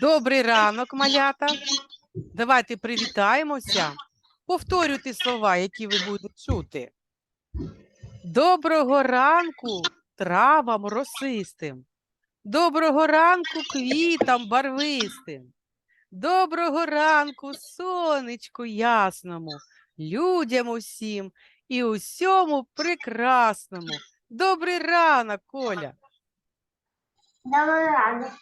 Добрий ранок, малята. Давайте привітаємося. Повторюйте слова, які ви будете чути. Доброго ранку травам росистим. Доброго ранку квітам барвистим. Доброго ранку сонечку ясному, людям усім і усьому прекрасному. Добрий ранок, Коля. Добрий ранок.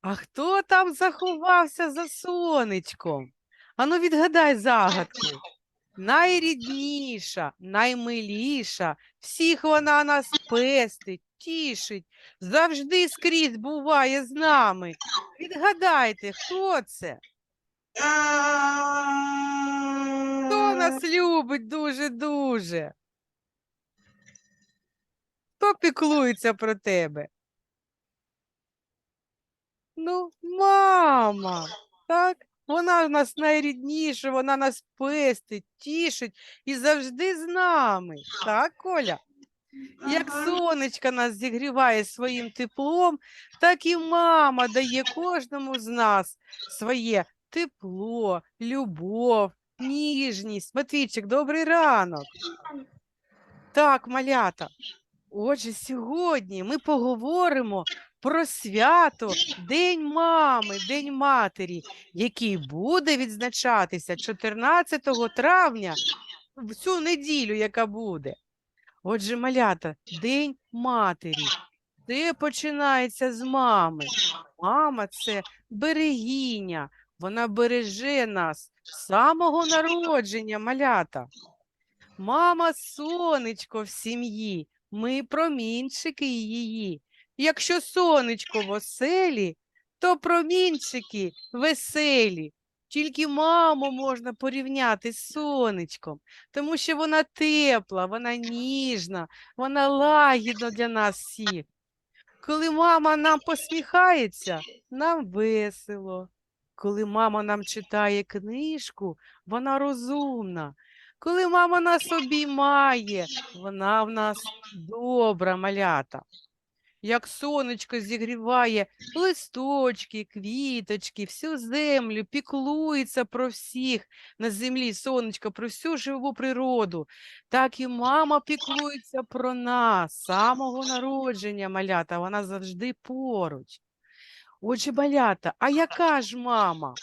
А хто там заховався за сонечком? Ану, відгадай загадку. Найрідніша, наймиліша, всіх вона нас пестить, тішить, завжди скрізь буває з нами. Відгадайте, хто це? Хто нас любить дуже-дуже? Хто піклується про тебе? Ну, мама, так? Вона в нас найрідніша, вона нас пестить, тішить і завжди з нами. Так, Коля? Як сонечко нас зігріває своїм теплом, так і мама дає кожному з нас своє тепло, любов, ніжність. Матвійчик, добрий ранок. Так, малята. Отже, сьогодні ми поговоримо про свято День мами, День матері, який буде відзначатися 14 травня в цю неділю, яка буде. Отже, малята, День матері. Це починається з мами. Мама це берегиня, вона береже нас з самого народження, малята. Мама сонечко в сім'ї, ми промінчики її. Якщо сонечко в оселі, то промінчики веселі. Тільки маму можна порівняти з сонечком, тому що вона тепла, вона ніжна, вона лагідна для нас всіх. Коли мама нам посміхається, нам весело. Коли мама нам читає книжку, вона розумна. Коли мама нас обіймає, вона в нас добра малята. Як сонечко зігріває листочки, квіточки, всю землю, піклується про всіх на землі, сонечко, про всю живу природу. Так і мама піклується про нас самого народження малята, вона завжди поруч. Отже, малята, а яка ж мама?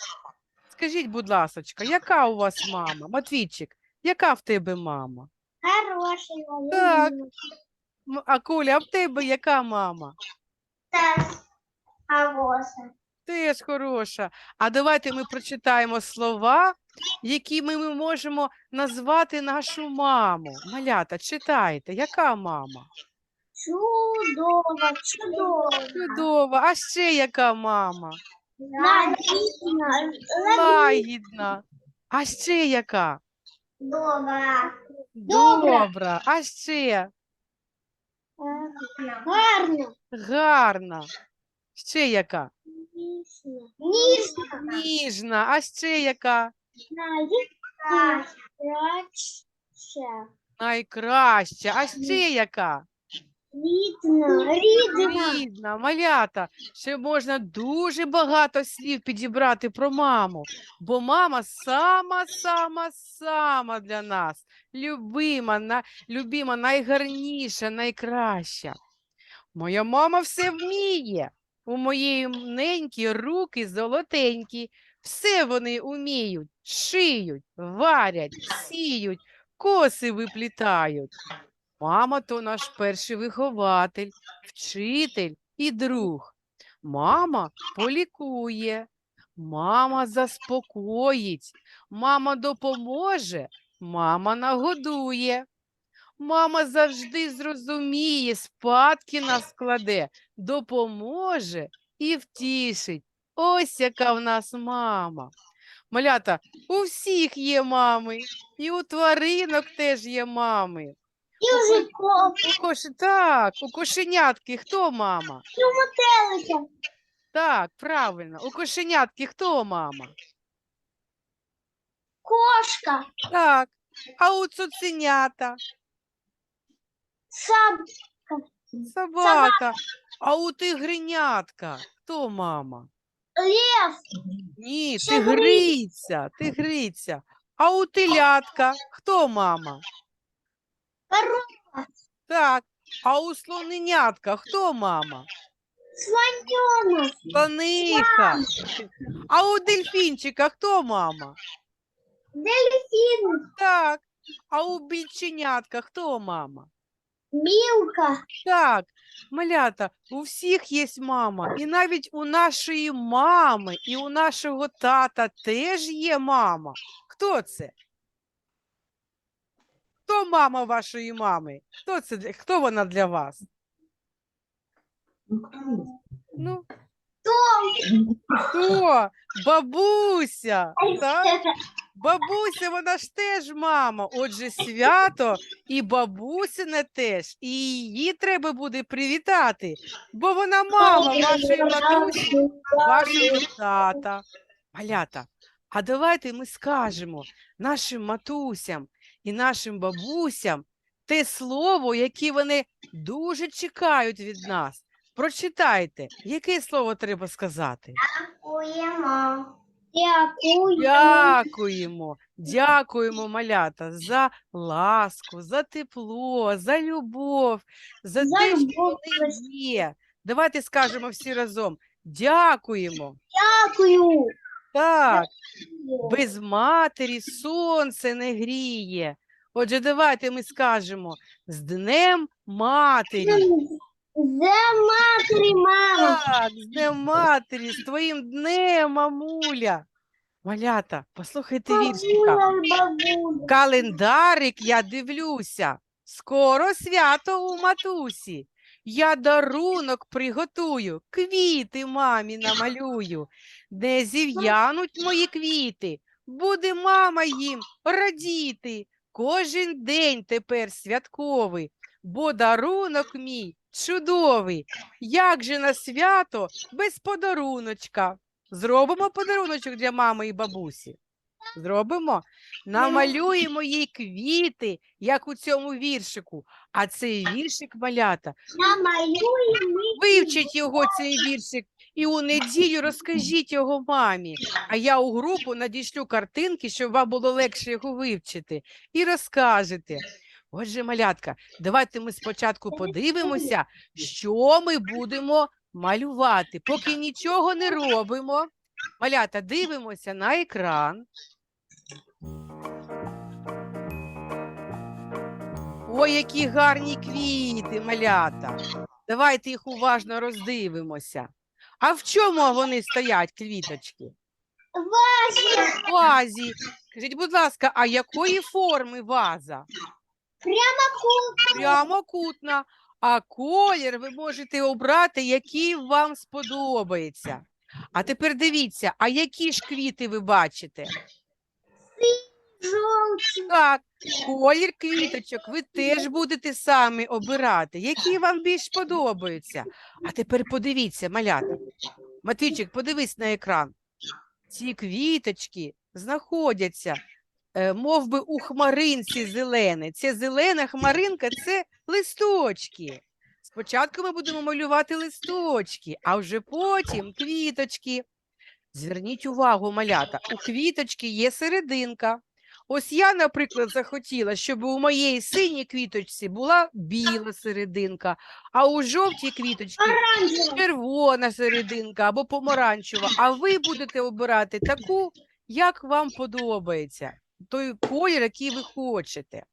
Скажіть, будь ласочка, яка у вас мама? Матвійчик, яка в тебе мама? Хороший. Так. М, А Коля, а в тебе яка мама? Так. Хороший. Теж хороша. А давайте ми прочитаємо слова, якими ми можемо назвати нашу маму. Малята, читайте, яка мама? Чудово, чудово. Чудова. А ще яка мама? Лагідно. Лагідна. А ще яка? Добра. Добра. А ще Гарно. гарна. Ще яка? Ніжна. Ніжна. А ще яка? Найкраща. Найкраща. А ще яка? Рідна. Рідна. Рідна, малята, ще можна дуже багато слів підібрати про маму, бо мама сама, сама, сама для нас. Любима, на, любима, найгарніша, найкраща. Моя мама все вміє. У моєї неньки руки золотенькі. Все вони уміють, шиють, варять, сіють, коси виплітають. Мама то наш перший вихователь, вчитель і друг. Мама полікує, мама заспокоїть, мама допоможе, мама нагодує. Мама завжди зрозуміє, спадки нас складе, допоможе і втішить. Ось яка в нас мама. Малята, у всіх є мами, і у тваринок теж є мами. І у кош... Так, у кошенятки хто мама? І у мотелика. Так, правильно. У кошенятки хто мама? Кошка. Так. А у цуценята? Саб. Собака. А у тигренятка хто мама? Лев. Ні, тигриця, тигриця. А у телятка хто мама? Корова. Так. А у слоненятка хто мама? Слоненок. Слониха. А у дельфінчика хто мама? Дельфин. Так. А у більченятка хто мама? Билка. Так, малята, у всіх є мама, і навіть у нашої мами, і у нашого тата теж є мама. Хто це? Хто мама вашої мами? Хто це? Хто вона для вас? Ну, хто? Бабуся. Так? Бабуся, вона ж теж мама. Отже, свято і бабусине теж. І її треба буде привітати, бо вона мама вашої матусі, вашого тата. Малята, а давайте ми скажемо нашим матусям і нашим бабусям те слово, яке вони дуже чекають від нас. Прочитайте, яке слово треба сказати? Дякуємо. Дякуємо. Дякуємо, дякуємо, малята, за ласку, за тепло, за любов, за За те, що вони є. Давайте скажемо всі разом. Дякуємо. Дякую. Так, без матері сонце не гріє. Отже, давайте ми скажемо з Днем Матері. За матері, мама. Так, з Днем Матері, з твоїм днем, мамуля. Малята, послухайте віршика. Календарик я дивлюся. Скоро свято у матусі. Я дарунок приготую, квіти мамі намалюю. Не зів'януть мої квіти, буде мама їм радіти. Кожен день тепер святковий, бо дарунок мій чудовий. Як же на свято без подаруночка? Зробимо подаруночок для мами і бабусі. Зробимо? Намалюємо їй квіти, як у цьому віршику. А цей віршик малята. Намалюємо. Вивчіть його цей віршик і у неділю розкажіть його мамі. А я у групу надішлю картинки, щоб вам було легше його вивчити. І розкажете. Отже, малятка, давайте ми спочатку подивимося, що ми будемо малювати. Поки нічого не робимо. Малята, дивимося на екран. Ой, які гарні квіти, малята. Давайте їх уважно роздивимося. А в чому вони стоять, квіточки? В вазі. Скажіть, будь ласка, а якої форми ваза? Прямокутна. А колір ви можете обрати, який вам сподобається. А тепер дивіться, а які ж квіти ви бачите? Жовті. Так, колір квіточок ви теж будете самі обирати, які вам більш подобаються. А тепер подивіться, малята. Матвійчик, подивись на екран. Ці квіточки знаходяться, е, мов би, у хмаринці зелене. Ця зелена хмаринка це листочки. Спочатку ми будемо малювати листочки, а вже потім квіточки. Зверніть увагу, малята, у квіточки є серединка. Ось я, наприклад, захотіла, щоб у моєї синій квіточці була біла серединка, а у жовтій квіточці червона серединка або помаранчева. А ви будете обирати таку, як вам подобається, той колір, який ви хочете.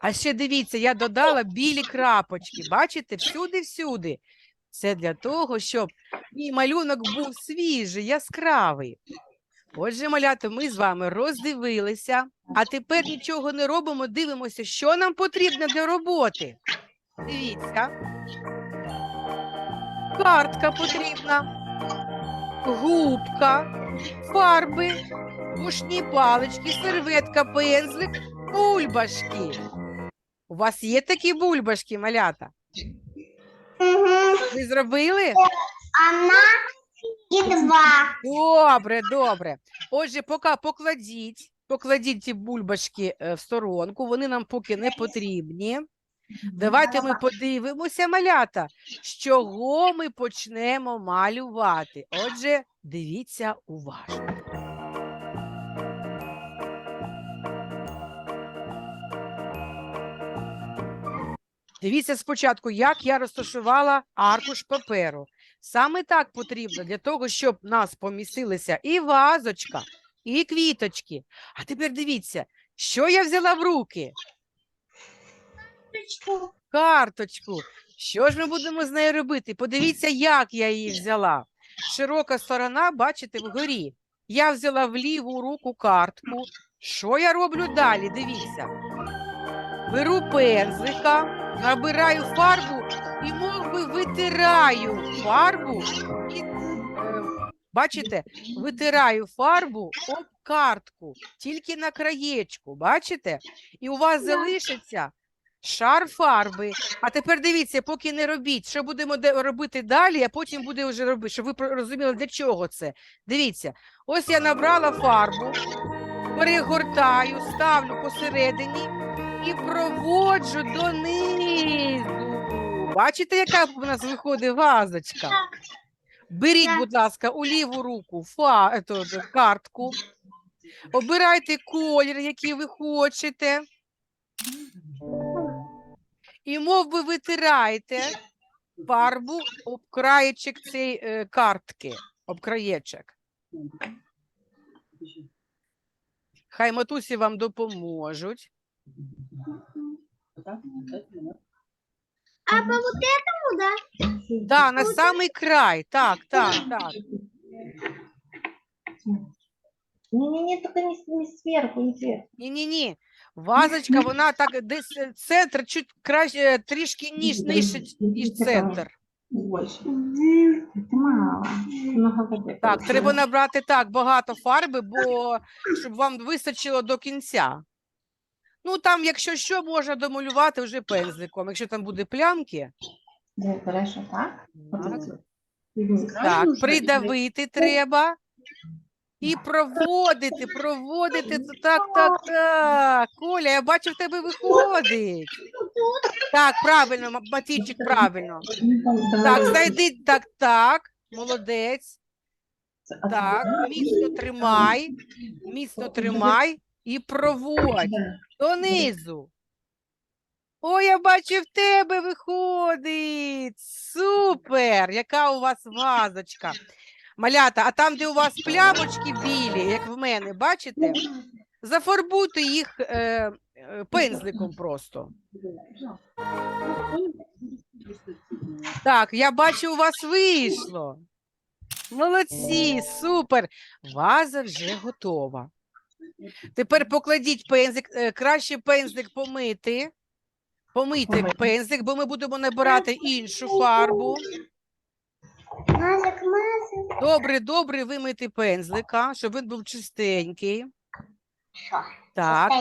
А ще дивіться, я додала білі крапочки. Бачите, всюди-всюди. Це для того, щоб мій малюнок був свіжий, яскравий. Отже, малята, ми з вами роздивилися, а тепер нічого не робимо, дивимося, що нам потрібно для роботи. Дивіться. Картка потрібна, губка, фарби, пушні палички, серветка, пензлик, бульбашки. У вас є такі бульбашки, малята? Мгм. Ви зробили? Одна і два. Добре, добре. Отже, поки покладіть, покладіть ці бульбашки е, в сторонку, вони нам поки не потрібні. Давайте ми подивимося, малята, з чого ми почнемо малювати. Отже, Дивіться уважно. Дивіться спочатку, як я розташувала аркуш паперу. Саме так потрібно для того, щоб в нас помістилися і вазочка, і квіточки. А тепер дивіться, що я взяла в руки? Карточку. Що ж ми будемо з нею робити? Подивіться, як я її взяла. Широка сторона, бачите, вгорі. Я взяла в ліву руку картку. Що я роблю далі? Дивіться. Беру пензлика, набираю фарбу і мов би витираю фарбу. І, е, бачите, витираю фарбу об картку, тільки на краєчку. Бачите? І у вас залишиться шар фарби. А тепер дивіться, поки не робіть, що будемо робити далі, а потім буде вже робити, щоб ви розуміли, для чого це. Дивіться, ось я набрала фарбу, перегортаю, ставлю посередині і проводжу донизу. Бачите, яка в нас виходить вазочка? Беріть, будь ласка, у ліву руку фа, ето, картку, обирайте колір, який ви хочете. І мов би витираєте фарбу об краєчок цієї е, картки, об краєчок. Хай матусі вам допоможуть. А по вот этому, да? Да, на самий край. Так, так, так. Не-не-не, только не, с- не сверху, не сверху. Ні-ні-ні. Вазочка, вона так десь е, центр чуть краще, е, трішки ніж нижче, ніж центр. Больше. Это мало. Много воды. Так, получилось. треба набрати так багато фарби, бо щоб вам вистачило до кінця. Ну, там, якщо що, можна домалювати вже пензликом. Якщо там буде плямки, хорошо, так? Так. это. Мгм. так, придавити треба. І проводити, проводити. Так, так, так. Коля, я бачу, в тебе виходить. Так, правильно, Ма- Матвійчик, правильно. Так, знайди, так, так. Молодець. Так, міцно тримай, міцно тримай і проводь донизу. О, я бачу, в тебе виходить. Супер! Яка у вас вазочка. Малята, а там, де у вас плямочки білі, як в мене, бачите? Зафарбуйте їх е, е, пензликом просто. Так, я бачу, у вас вийшло. Молодці, супер. Ваза вже готова. Тепер покладіть пензик, е, краще пензлик помити. Помийте Помити. пензлик, бо ми будемо набирати іншу фарбу. Мазик, мазик. Добре, добре вимити пензлика, щоб він був чистенький. Що? Так,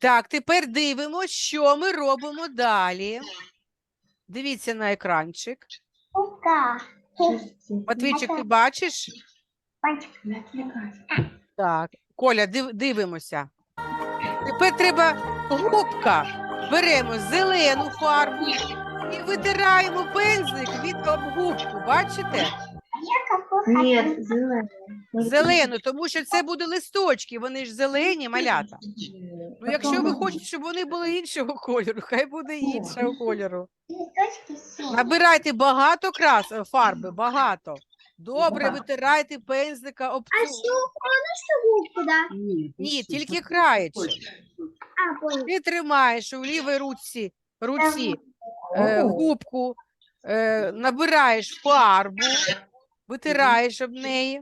так, тепер дивимося, що ми робимо далі. Дивіться на екранчик. Матвійчик, ти бачиш? Отвлекайся. Так, Коля, див, дивимося. Тепер треба губка. Беремо зелену фарбу і витираємо пензлик від обгубку. Бачите? Нет, зеленый. Зелену, тому що це буде листочки, вони ж зелені, малята. Ну, якщо ви хочете, щоб вони були іншого кольору, хай буде іншого кольору. Набирайте багато крас е, фарби, багато. Добре, витирайте пензлика об А цю. что, можно что губку, да? Ні, тільки. А, понял. Ти тримаєш у лівій руці, руці е, губку, е, набираєш фарбу, витираєш об неї.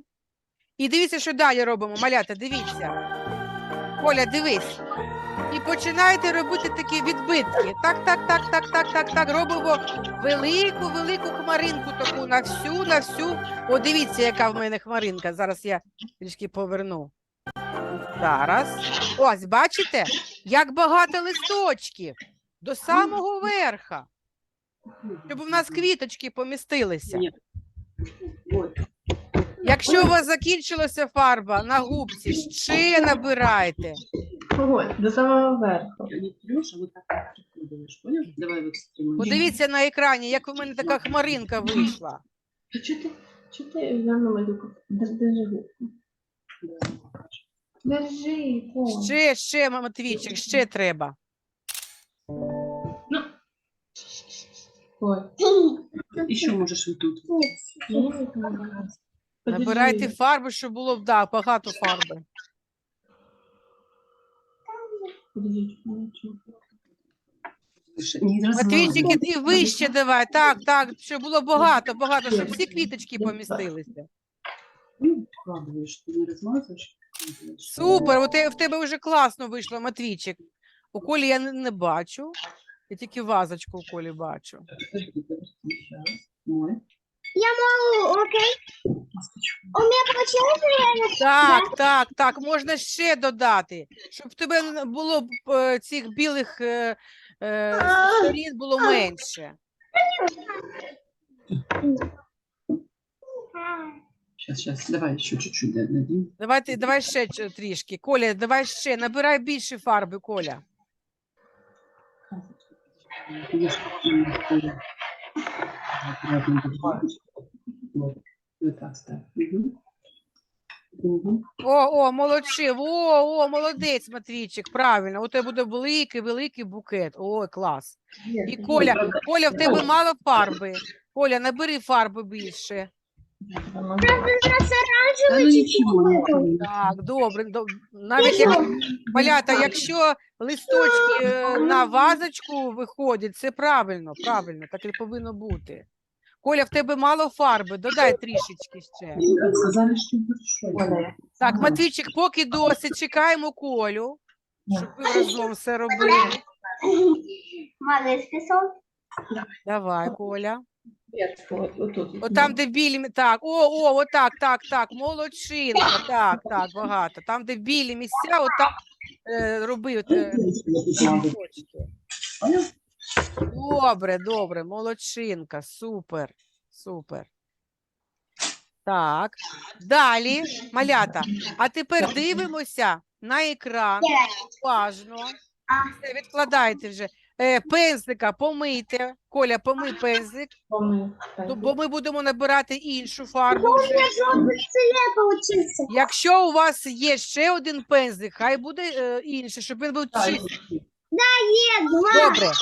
І дивіться, що далі робимо. Малята, дивіться. Коля, дивись. І починаєте робити такі відбитки. Так, так, так, так, так, так, так. Робимо велику, велику хмаринку таку на всю, на всю. О, дивіться, яка в мене хмаринка. Зараз я трішки поверну. Зараз. Ось, бачите, як багато листочків до самого верха, щоб у нас квіточки помістилися. Ні. Ой, Якщо у вас закінчилася фарба на губці, ще набирайте. Ой, до самого верху. я не берешь, а вот так вот прикладываешь, понял? Давай в экстремум. Подивіться на екрані, як у мене така хмаринка вийшла. А что ты? Что ты за мной Люка? Держи, держи губку. Держи, Коля. Ще, ще, Матвійчик, ще треба. Ой, Еще можешь вот тут. я не помогаю. Подержи. Набирайте фарби, щоб було да, багато фарби. Подожди, ничего. Выше. Не Матвійчик, размазывай. іди вище давай. Так, так, щоб було багато, багато, щоб всі квіточки помістилися. Ну, вкладываешь, ты не размазываешь. Супер, у те- в тебе вже класно вийшло, Матвійчик. У Колі я не, не бачу. Я тільки вазочку у Колі бачу. Подожди, подожди, сейчас. Мой. О, окей. У меня получилось? Так, так, так, можна ще додати, щоб в тебе було б, е, цих білих е, е, сторін було менше. Сейчас, сейчас, давай еще чуть-чуть да- дадим. Давайте, давай ще ч- трішки. Коля, давай ще, набирай більше фарби, Коля. Вот О, о, молодчив, о, о, молодець, Матвійчик, правильно. У тебе буде великий, великий букет. Ой, клас. І Коля, Коля, в тебе мало фарби. Коля, набери фарби більше. Ну. Так, добре. доб- Навіть як малята, якщо листочки е, на вазочку виходять, це правильно, правильно, так і повинно бути. Коля, в тебе мало фарби, додай трішечки ще. Сказали, что большой. Так, Матвійчик, поки досить, чекаємо Колю, щоб ви разом все робили. Малый список. Давай, Коля. От там, де білі, так, о, о, отак, так, так, молодчинка, так, так, багато. Там, де білі місця, отак е, роби. От, е? Добре, добре, молодчинка, супер, супер. Так, далі, малята. А тепер дивимося на екран. Уважно. Все, відкладайте вже. Е, пензлика помийте. Коля, помий пензлик, ну, бо ми будемо набирати іншу фарбу вже. Якщо у вас є ще один пензлик, хай буде е, інший, щоб він був чистий. Два. Добре.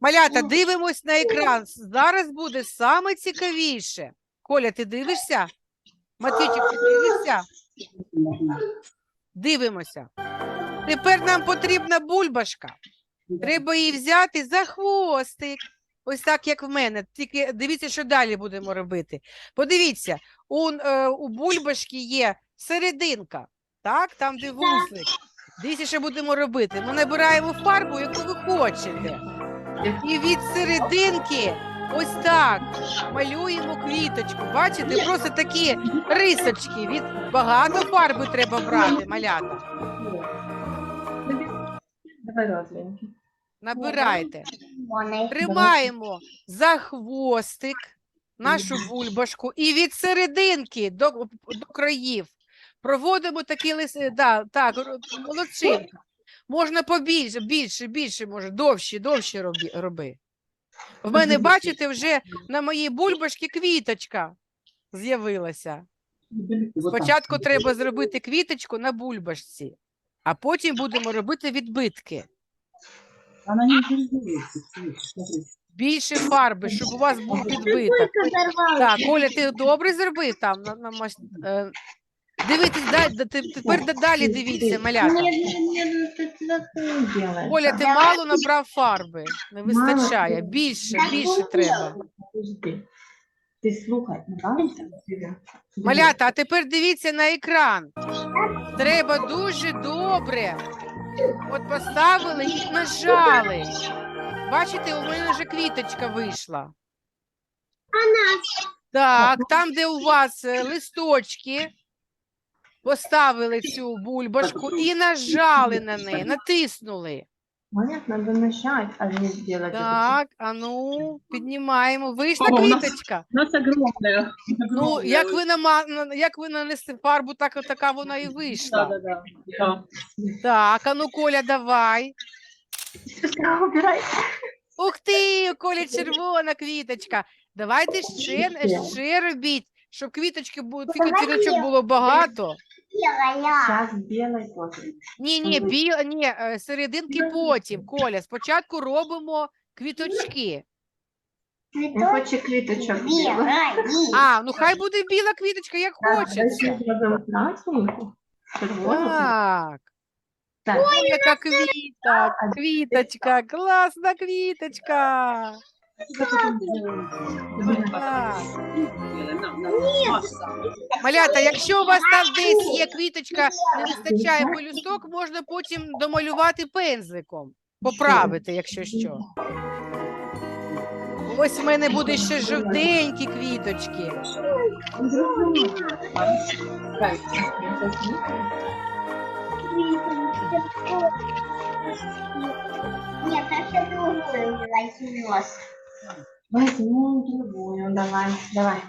Малята, дивимось на екран. Зараз буде саме цікавіше. Коля, ти дивишся? Матвійчик, ти дивишся? Дивимося. Тепер нам потрібна бульбашка. Треба її взяти за хвостик. Ось так, як в мене. Тільки дивіться, що далі будемо робити. Подивіться, у, е, у бульбашки є серединка, так? Там, де вузлик. Дивіться, що будемо робити. Ми набираємо фарбу, яку ви хочете. І від серединки ось так малюємо квіточку. Бачите, просто такі рисочки. Від багато фарби треба брати, малята. Давай. Набирайте. Тримаємо за хвостик нашу бульбашку і від серединки до, до країв проводимо такі лис... да, так, молодчинка. Можна побільше, більше, більше, може, довші, довші роби. роби. В мене, бачите, вже на моїй бульбашці квіточка з'явилася. Спочатку треба зробити квіточку на бульбашці, а потім будемо робити відбитки. Не Більше фарби, щоб у вас був відбиток. Так, Коля, ти добре зробив там на, на мас- е, Дивитесь, да, да, те- тепер да- далі дивіться, малята. Нет, нет, нет, ты, ты, ты не делаешь. Коля, ти мало набрав фарби, не вистачає. Більше, більше треба. Подожди. Ти слухай, нравится? Малята, а тепер дивіться на екран. Треба дуже добре. От поставили і нажали. Бачите, у мене вже квіточка вийшла. Так, там, де у вас е, листочки, поставили цю бульбашку і нажали на неї, натиснули. Понятно, надо нажать, а не сделать. Так, а ну, піднімаємо. Вийшла О, у нас- квіточка. У нас огромная. Ну, як ви нама... на- як ви нанесли фарбу, так от така вона і вийшла. да. Так, а ну, Коля, давай. Сестра, убирай. Ух ти, у Колі червона квіточка. Давайте ще, Ще. робіть щоб квіточки було, Ну, давай квіточок я. було багато. Белая. Сейчас белой тоже. Ні, ні, Мгм. бі... ні, е, серединки потім. Коля, спочатку робимо квіточки. Цветок хочу квіточок білих. А, ну хай буде біла квіточка, як хочеться. Зробимо красненьку, червону. Так. Так, Ой, яка квіта, квіточка, класна квіточка. Так. Малята, якщо у вас там десь є квіточка, не вистачає пелюсток, можна потім домалювати пензликом. Поправити, якщо що. Ось в мене буде ще жовтенькі квіточки. Нет, это другую возьмешь. Возьмем ну, другую, давай, давай.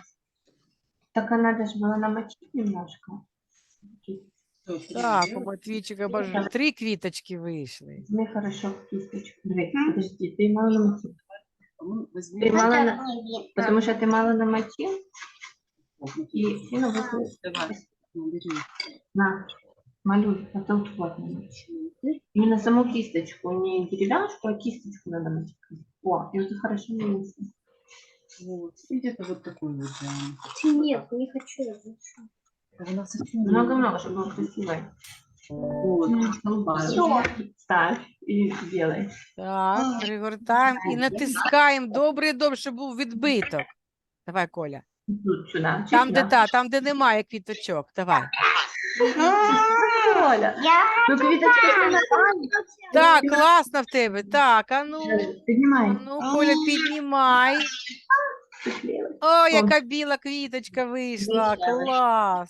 Так она даже была намочить немножко. Так, у Матвійчика боже, три квиточки вышли. Мне хорошо кисточку. Подожди, ты мало намочив. Ти мало, на... Тому що ти мало намочил. И сіно виходить. На, малюй, потім плотно намочи. Именно саму кисточку, не деревяшку, а кисточку надо намочить. О, и уже хорошо намочил. Вот. И где-то вот такой вот прям. Нет, не хочу. я больше. У нас совсем Много-много, чтобы было красиво. Вот. Всё. Ставь и делай. Так, пригортаємо і натискаємо добре, добре, щоб був відбиток. Давай, Коля. Тут сюда. Там, де сюда. та, там, де немає квіточок. Давай. Оля, Я ну квіточка сама. Так, класно в тебе. Так, а ну. Піднімай. Ну, Коля, піднімай. О, яка біла квіточка вийшла. Клас.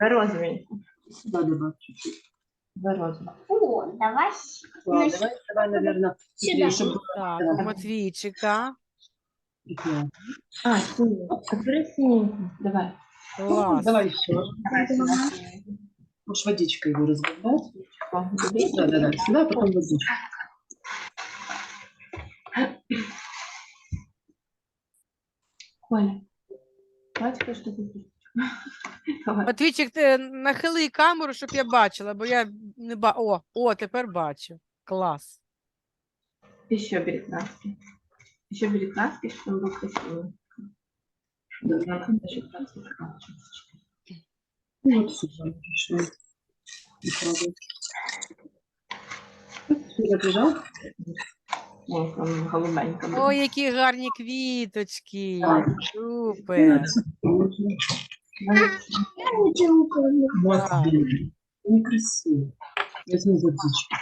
За розовенькую. Сюда добавь чуть-чуть. О, давай. Ладно, давай, давай, наверное, Сюда. чтобы Так, Матвійчика. А, синенькую. Открой синенькую. Давай. Клас. Давай еще. Можешь водичкой его забей. Да, да, да. Сюда, а потом водичку. Коля. Ты тут? Давай. Матвійчик, ти нахили камеру, щоб я бачила, бо я не ба. О, о, тепер бачу. Клас. Еще бери краски. Еще бери краски, чтобы он был красивый. Да, надо еще краски красить. Вот сюда. Хорошо. И пробуй. Сюда прижал? Ой, он голубенько. был. Ой, які гарні квіточки. Давай. Супер. Вот, Да. блин. Некрасиво. Возьми водичку.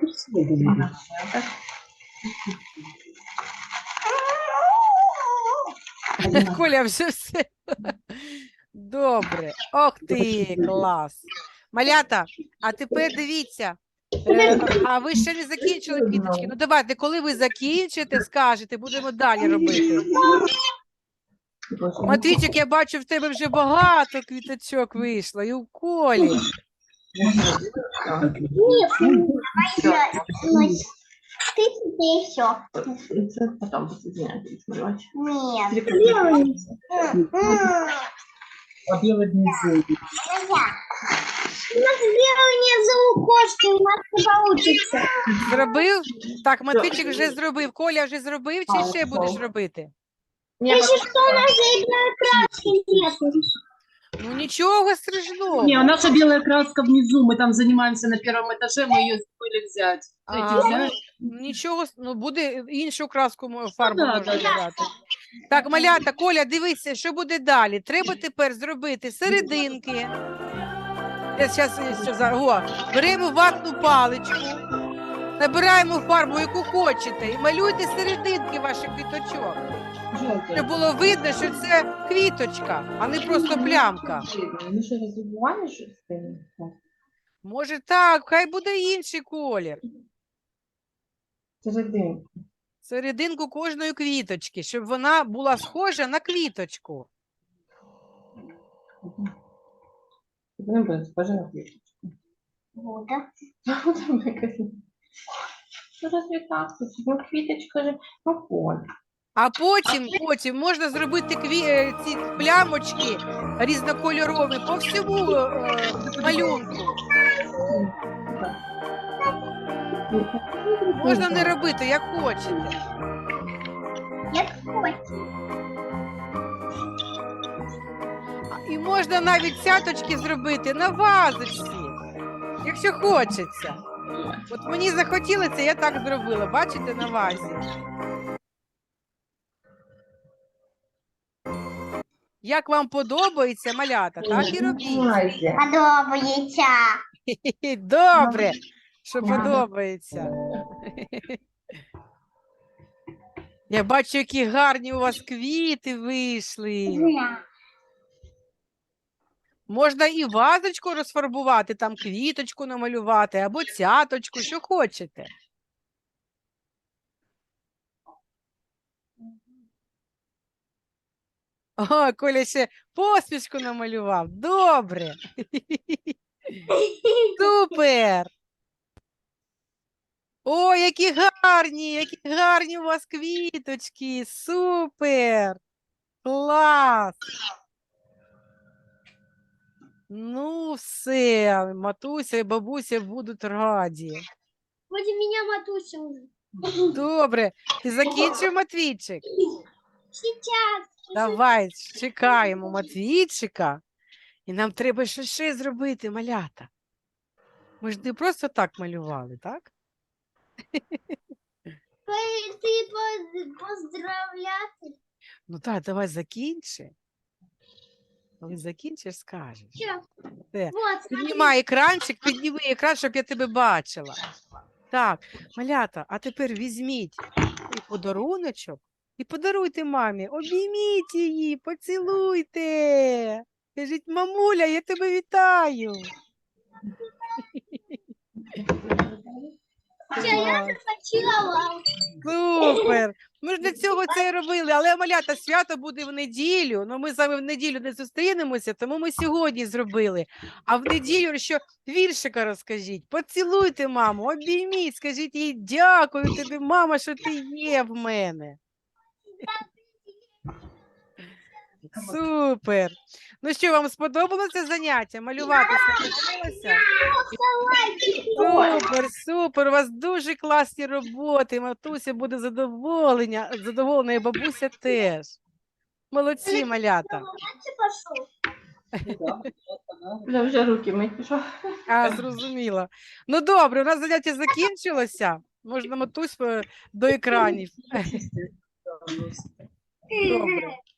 Красиво Коля, вже все. Добре. Ох ти, клас. Малята, а тепер дивіться. Е, А ви ще не закінчили квіточки? Ну давайте, коли ви закінчите, скажете, будемо далі робити. Матвійчик, я бачу, в тебе вже багато квіточок вийшло, і у Колі Ты тебе еще. Это потом посоединяется, смотришь. Нет. А белый внизу. У нас белый не за укошки, у нас не получится. Зробив? Так, Матвійчик вже зробив. Коля вже зробив, чи ще будеш робити? Если что, у нас заиграют краски нет. Ну нічого страшного. Не, у наша белая краска внизу. Мы там занимаемся на первом этаже. Мы ее забыли взять. А, Эти ну, взяли? Нічого, с- ну буде іншу краску мо- фарбу да, можна да, да. додати. Так, малята, Коля, дивися, що буде далі. Треба тепер зробити серединки. Я зараз о, беремо ватну паличку, набираємо фарбу, яку хочете, і малюйте серединки ваших квіточок. Щоб було видно, що це квіточка, а не просто плямка. Ну разубывали что ли? Може так, хай буде інший колір. Серединку. Серединку кожної квіточки, щоб вона була схожа на квіточку. Ну, блин, схоже на квіточку. Буду. Вот она какая. Що разве так? Ну, квіточка же, ну, Коль. А потім, потім можна зробити кві... е, ці плямочки різнокольорові по всьому е, малюнку. Можна не робити, як хочете. Як хочеш. А- І можна навіть цяточки зробити на вазочці, якщо хочеться. От мені захотілося, я так зробила. Бачите, на вазі. Як вам подобається малята, так і робіть. Подобається. Добре, що подобається. Я бачу, які гарні у вас квіти вийшли. Можна і вазочку розфарбувати, там квіточку намалювати, або цяточку, що хочете. О, Коля ще посмішку намалював. Добре. Супер. О, які гарні, які гарні у вас квіточки. Супер. Клас. Ну, все, матуся і бабуся будуть раді. Вроде меня Матуся. Добре, ти закінчив, Матвійчик? Сейчас. Давай, чекаємо Матвійчика. І нам треба ще ще зробити, малята. Ми ж не просто так малювали, так? Поз- поздравляти. Ну так, давай закінчи. Коли закінчиш, скажеш. Все. Вот. Піднімай екранчик, підніми екран, щоб я тебе бачила. Так, малята, а тепер візьміть подаруночок і подаруйте мамі. Обійміть її, поцілуйте. Кажіть, мамуля, я тебе вітаю. Я Клас. Супер. Ми ж для цього це і робили, але малята свято буде в неділю. Ну ми з вами в неділю не зустрінемося, тому ми сьогодні зробили. А в неділю що віршика розкажіть, поцілуйте маму, обійміть, скажіть їй дякую тобі, мама, що ти є в мене. Супер. Ну що, вам сподобалося заняття? Малювати сподобалося? Супер, супер. У вас дуже класні роботи. Матуся буде задоволення, задоволена, і бабуся теж. Молодці, малята. Бля, вже руки мить пішов. А, зрозуміла. Ну добре, у нас заняття закінчилося. Можна матусь е, до екранів. Добре.